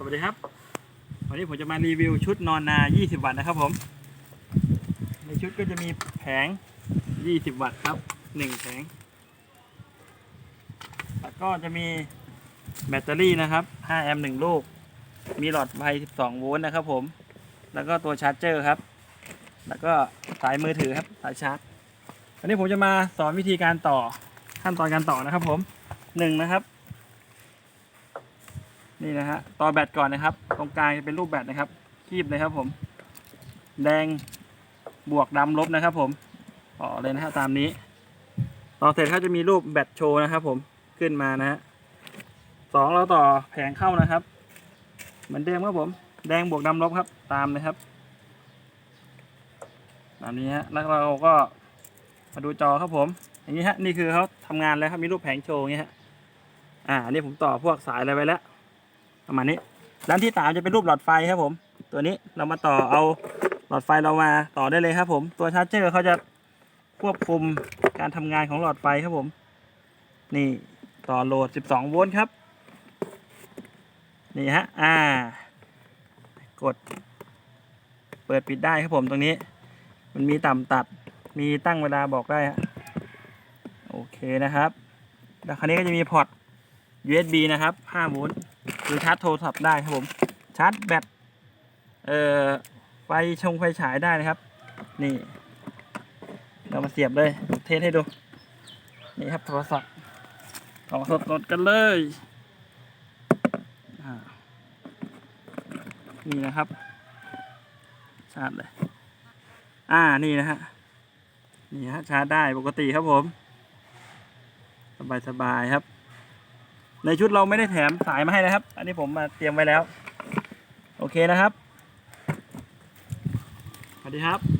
สวัสดีครับ วันนี้ผมจะมารีวิวชุดนอนนา 20 วัตต์นะครับผม ในชุดก็จะมีแผง 20 วัตต์ครับ 1 แผง แล้วก็จะมีแบตเตอรี่นะครับ 5 แอมป์1ลูก มีหลอดไฟ 12 โวลต์นะครับผม แล้วก็ตัวชาร์จเจอร์ครับ แล้วก็สายมือถือครับ สายชาร์จ วันนี้ผมจะมาสอนวิธีการต่อขั้นตอนการต่อนะครับผมหนึ่งนะครับ นี่นะฮะต่อแบตก่อนนะครับ ตรงกลางจะเป็นรูปแบตนะครับ คีบเลยครับผม แดงบวกดำลบนะครับ ผมต่อเลยนะฮะตามนี้ต่อเสร็จเขาจะมีรูปแบตโชว์นะครับ ผมขึ้นมานะฮะสองเราต่อแผงเข้านะครับ เหมือนเดิมครับผม แดงบวกดำลบครับ ตามนะครับตามนี้ฮะแล้วเราก็มาดูจอครับผม อย่างนี้ฮะนี่คือเขาทำงานแล้วครับมีรูปแผงโชว์อย่างนี้ฮะอ่าอันนี้ผมต่อพวกสายอะไรไว้แล้ว ประมาณนี้ด้านที่สามจะเป็นรูปหลอดไฟครับผม ตัวนี้เรามาต่อเอาหลอดไฟเรามาต่อได้เลยครับผม ตัวชาร์จเจอร์เขาจะควบคุมการทำงานของหลอดไฟครับผม นี่ต่อโหลด 12 โวลต์ครับ นี่ฮะ อ่า กด เปิดปิดได้ครับผมตรงนี้ มันมีต่ำตัด มีตั้งเวลาบอกได้ฮะ โอเคนะครับ แล้วคราวนี้ก็จะมีพอร์ต USB นะครับ 5 โวลต์คือชาร์จโทรศัพท์ได้ครับผม ชาร์จแบต เอ่อ ไฟชงไฟฉายได้นะครับ นี่ เรามาเสียบเลย เทสให้ดู นี่ครับโทรศัพท์ต่อสดๆกันเลย นี่นะครับ ชาร์จเลย อ่า นี่นะฮะ นี่ฮะ ชาร์จได้ปกติครับผม สบายๆครับ ในชุดเราไม่ได้แถมสายมาให้นะครับ อันนี้ผมมาเตรียมไว้แล้ว โอเคนะครับ สวัสดีครับ